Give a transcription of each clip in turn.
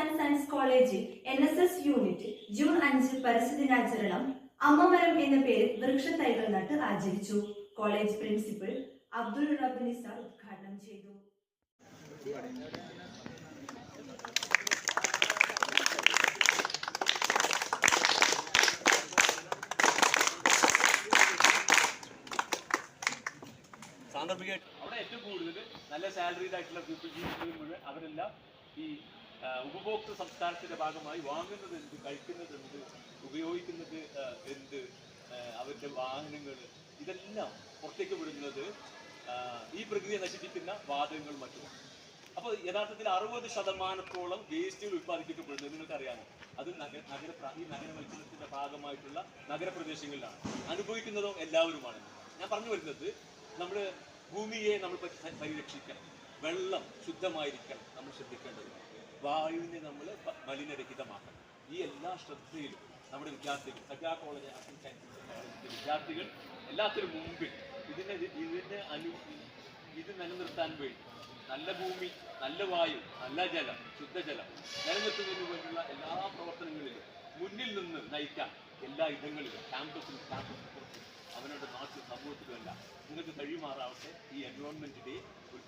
And science കോളേജിൽ N S S unit June അഞ്ച് പരിസ്ഥിതി ദിനാചരണം അമ്മമരം എന്ന പേരിൽ വൃക്ഷത്തൈകൾ നട്ട് ആചരിച്ചു. കോളേജ് പ്രിൻസിപ്പൽ അബ്ദുൾ റബിനിസ ഉദ്ഘാടനം ചെയ്തു. അവിടെ ഏറ്റവും കൂടുതൽ നല്ല സാലറീഡ് ആയിട്ടുള്ള പീപ്പിൾ അവരെല്ലാം ഈ ഉപഭോക്തൃ സംസ്കാരത്തിന്റെ ഭാഗമായി വാങ്ങുന്നത് എന്ത് കഴിക്കുന്നത് എന്ത് ഉപയോഗിക്കുന്നത് എന്ത് അവരുടെ വാഹനങ്ങൾ ഇതെല്ലാം പുറത്തേക്ക് വിടുന്നത് ഈ പ്രകൃതിയെ നശിപ്പിക്കുന്ന വാതകങ്ങൾ മറ്റുമാണ്. അപ്പോൾ യഥാർത്ഥത്തിൽ അറുപത് ശതമാനത്തോളം വേസ്റ്റുകൾ ഉത്പാദിപ്പിക്കപ്പെടുന്നത് നിങ്ങൾക്കറിയാമോ? അത് നഗര നഗര ഈ നഗരവൽക്കരണത്തിന്റെ ഭാഗമായിട്ടുള്ള നഗരപ്രദേശങ്ങളിലാണ്. അനുഭവിക്കുന്നതും എല്ലാവരുമാണ്. ഞാൻ പറഞ്ഞു വരുന്നത് നമ്മൾ ഭൂമിയെ നമ്മൾ പരി- പരിരക്ഷിക്കണം. വെള്ളം ശുദ്ധമായിരിക്കണം നമ്മൾ ശ്രദ്ധിക്കേണ്ടത് വായുവിനെ നമ്മൾ മലിനരഹിതമാക്കണം. ഈ എല്ലാ ശ്രദ്ധയിലും നമ്മുടെ വിദ്യാർത്ഥികൾ സജാ കോളേജ് വിദ്യാർത്ഥികൾ എല്ലാത്തിനും മുമ്പിൽ ഇതിനെ ഇതിനെ അനു ഇത് നിലനിർത്താൻ വേണ്ടി നല്ല ഭൂമി നല്ല വായു നല്ല ജലം ശുദ്ധജലം നിലനിർത്തുന്നതിന് വേണ്ടിയുള്ള എല്ലാ പ്രവർത്തനങ്ങളിലും മുന്നിൽ നിന്ന് നയിക്കാൻ എല്ലാ ഇടങ്ങളിലും ക്യാമ്പസിലും ക്യാമ്പസിൽ അവനോട് നാട്ടിൽ നാട്ടിൽ എല്ലാം നിങ്ങൾക്ക് കഴിയുമാറാവട്ടെ ഈ എൻവയോൺമെന്റ് ഡേ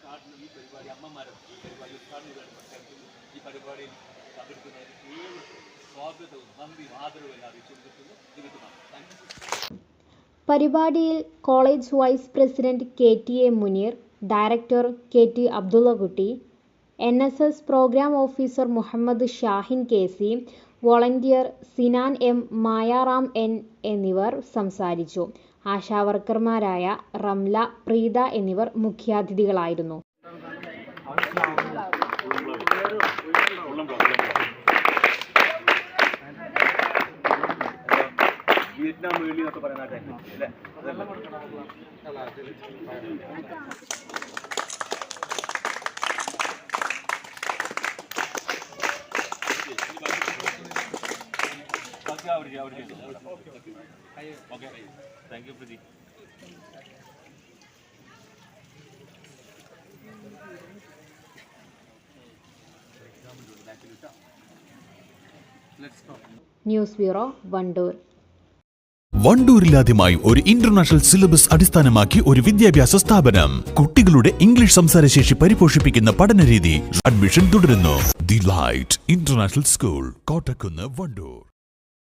ഉദ്ഘാടനം ഈ പരിപാടി അമ്മമാരും ഈ പരിപാടി ഉദ്ഘാടനം ചെയ്താണ് പ്രഖ്യാപിക്കുന്നു ഈ പരിപാടിയിൽ പങ്കെടുക്കുന്നതിന് ഏഴ് സ്വാഗതവും നന്ദി ആദരവും താങ്ക് യു. പരിപാടിയിൽ college vice president K T A Muneer director K T Abdullakutty N S S program officer Muhammad Shahin K C volunteer Sinan M Mayaram N എന്നിവർ സംസാരിച്ചു. ആശാവർക്കർമാരായ റംല പ്രീത എന്നിവർ മുഖ്യാതിഥികളായിരുന്നു. ബാക്കി അവർ ചെയ്തു okay thank you Prathi news bureau Wandoor. വണ്ടൂരിലാദ്യമായി ഒരു international syllabus അടിസ്ഥാനമാക്കി ഒരു വിദ്യാഭ്യാസ സ്ഥാപനം. കുട്ടികളുടെ ഇംഗ്ലീഷ് സംസാരശേഷി പരിപോഷിപ്പിക്കുന്ന പഠനരീതി അഡ്മിഷൻ തുടരുന്നു. The light international school Kottakkunnu Wandoor.